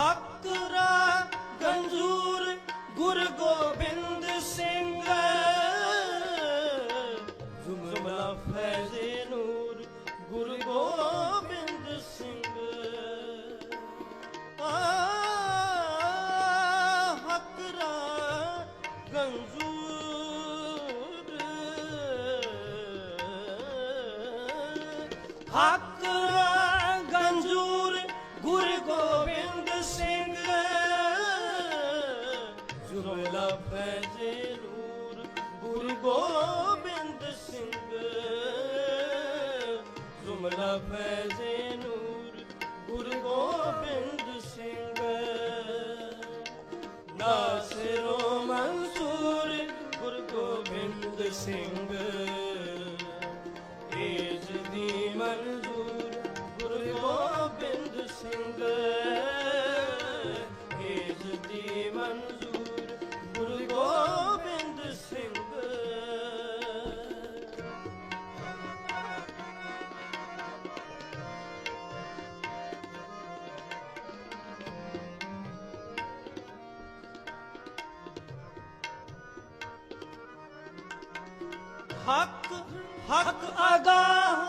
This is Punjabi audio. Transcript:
ਹੱਕ ਰਾ ਗੰਜੂਰ ਗੁਰ ਗੋਬਿੰਦ ਸਿੰਘ। ਜੁਮਲਾ ਫੈਜ਼ੇ ਨੂਰ ਗੁਰ ਗੋਬਿੰਦ ਸਿੰਘ। ਆ ਹੱਕ ਰਾ ਗੰਜੂਰ। ਹੱਕ ਜੁਮਲਾ ਫੈਜ਼ੇ ਨੂਰ, ਗੁਰੂ ਗੋਬਿੰਦ ਸਿੰਘ। ਜੁਮਲਾ ਫੈਜ਼ੇ ਨੂਰ, ਗੁਰੂ ਗੋਬਿੰਦ ਸਿੰਘ। ਨਾਸਿਰੋ ਮਨਸੂਰ, ਗੁਰੂ ਗੋਬਿੰਦ ਸਿੰਘ। ਏਜ ਦੀ ਮਨਜ਼ੂਰ ਗੋਬਿੰਦ ਸਿੰਘ। ਏਜ ਦੀ ਮਨਜ਼ੂਰ ਗੁਰੂ ਗੋਬਿੰਦ ਸਿੰਘ ਹੱਕ ਹੱਕ ਅਗਾ